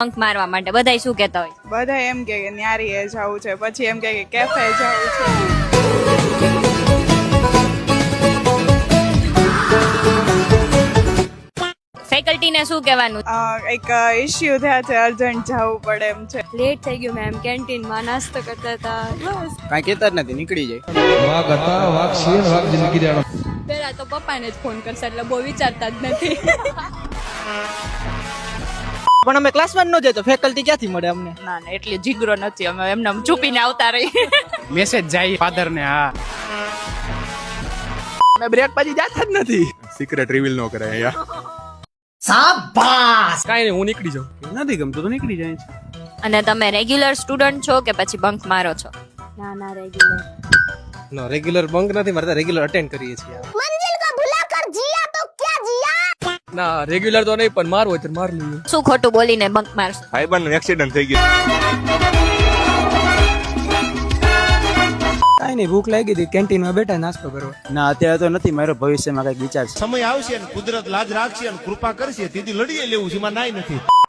Bunk મારવા માટે બધાય શું કહેતા હોય? બધા એમ કે કે ન્યારી એ જવું છે પછી એમ કે કે કેફે જવું છે. ફેકલ્ટીને શું કહેવાનું? એક ઇશ્યુ થયા છે અર્જન્ટ જવું પડે એમ છે. લેટ થઈ ગયું મેમ કેન્ટીનમાં નાસ્તો કરતા હતા. બસ. કાંઈ કહેતા જ નથી નીકળી જાય. વાઘ હતા વાઘ શિયર વાઘ જિંદગી રહ્યો પહેલા તો પપ્પાને જ ફોન કરશે એટલે બહુ વિચારતા જ નથી. પણ અમે ક્લાસમાં ન જાય તો ફેકલ્ટી ક્યાંથી મળે અમને? ના ના એટલે જીગરો નથી અમે એમને છુપીને આવતા રહી મેસેજ જાય ફાધર ને હા. અમે બ્રેક પછી જાતા જ નથી. સિક્રેટ રિવીલ નો કરે અહીંયા કાંઈ નહીં હું નીકળી જાઉં. નથી ગમતું તો નીકળી જાય છે. અને તમે રેગ્યુલર સ્ટુડન્ટ છો કે પછી બંક મારો છો? ના ના રેગ્યુલર નો રેગ્યુલર બંક નથી મારતા રેગ્યુલર અટેન્ડ કરીએ છીએ. ના રેગ્યુલર તો નહીં પણ મારવું હોય તો માર લઈએ. શું ખોટું બોલીને બંક મારશો? ભાઈબંધ એક્સિડન્ટ થઈ ગયું. કાંઈ નહીં ભૂખ લાગી હતી કેન્ટીનમાં બેઠા નાસ્તો કરવા. ના અત્યારે તો નથી મારો ભવિષ્યમાં કંઈક વિચાર છે. સમય આવશે અને કુદરત લાજ રાખશે અને કૃપા કરશે. તેથી લડીએ લેવું છે એમાં નાય નથી.